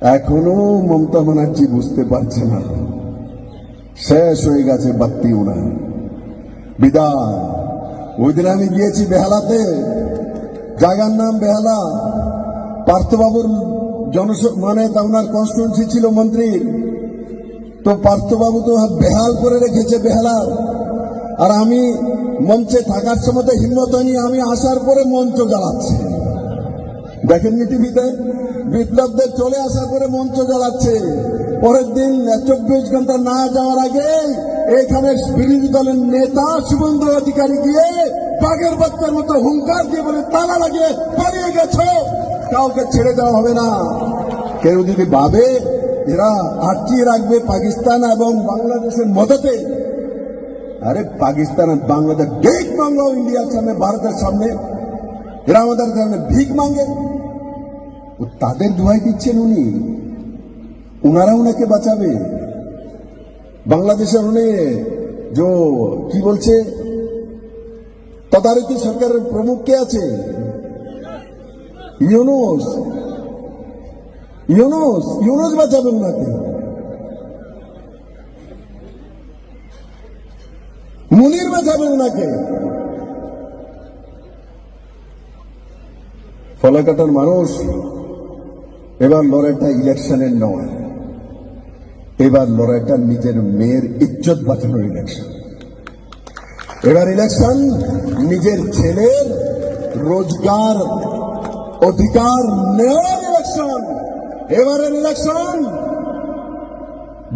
এখনও মমতা ব্যানার্জি বুঝতে পারছে না। শেষ হয়ে গেছে বাত্তি উনার বিদায়। ওই দিন আমি গিয়েছি বেহালাতে। জায়গার নাম বেহালা। পার্থবাবুর জনস মানে তা ওনার কনস্টিটুয়েন্সি ছিল মন্ত্রী। তো পার্থবাবু তো বেহাল করে রেখেছে বেহালা। আর আমি মঞ্চে থাকার সময় তো হিম্মত হয়নি, আমি আসার পরে মঞ্চ জ্বালাচ্ছি। দেখেননি টিভিতে? বিপ্লবদের চলে আসার পরে মঞ্চ জ্বালাচ্ছে। পরের দিন চব্বিশ ঘণ্টা না যাওয়ার আগে এখানে বিরোধী দলের নেতা শুভেন্দু অধিকারী গিয়ে বাঘের বাচ্চার মতো হুঙ্কার দিয়ে বলে, তালা লাগিয়ে পালিয়ে গেছো। কাউকে ছেড়ে দেওয়া হবে না। কেউ যদি ভাবে, এরা আটকিয়ে রাখবে পাকিস্তান এবং বাংলাদেশের মদতে। আরে পাকিস্তান আর বাংলাদেশ গেট বাংলা ইন্ডিয়ার সামনে, ভারতের সামনে। এরা আমাদের সামনে ভিক মাঙ্গে। তাদের দোহাই দিচ্ছেন উনি। উনারা ওনাকে বাঁচাবে। বাংলাদেশের উনি যে কি বলছে, তদারকি সরকারের প্রমুখ কে আছে? ইউনুস। ইউনুস ইউনুস বাঁচাবেন নাকি মুনির বাঁচাবেন নাকি ফলাকাটার মানুষ এবার লড়াইটা ইলেকশনের নয়। এবার লড়াইটা নিজের মেয়ের ইজ্জত বাঁচানোর ইলেকশন এবার ইলেকশন নিজের ছেলের রোজগার অধিকার নেওয়ার ইলেকশন এবারের ইলেকশন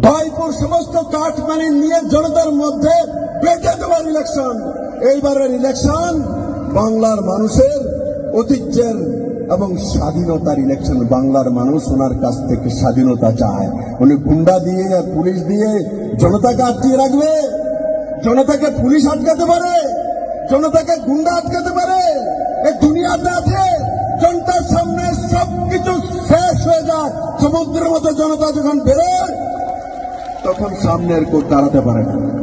ভাইপুর সমস্ত কাঠ মানে নিয়ে জনতার মধ্যে বেঁধে দেওয়ার ইলেকশন এইবারের ইলেকশন বাংলার মানুষের ঐতিহ্যের এবং স্বাধীনতার ইলেকশন বাংলার মানুষ ওনার কাছ থেকে স্বাধীনতা চায়। উনি গুন্ডা দিয়ে আর পুলিশ দিয়ে জনতাকে আটকিয়ে রাখবে। জনতাকে পুলিশ আটকাতে পারে। জনতাকে গুন্ডা আটকাতে পারে। এই দুনিয়াতে আছে। জনতার সামনে সবকিছু শেষ হয়ে যায় সমুদ্রের মতো জনতা যখন বেরোয়, তখন সামনের কেউ দাঁড়াতে পারে না।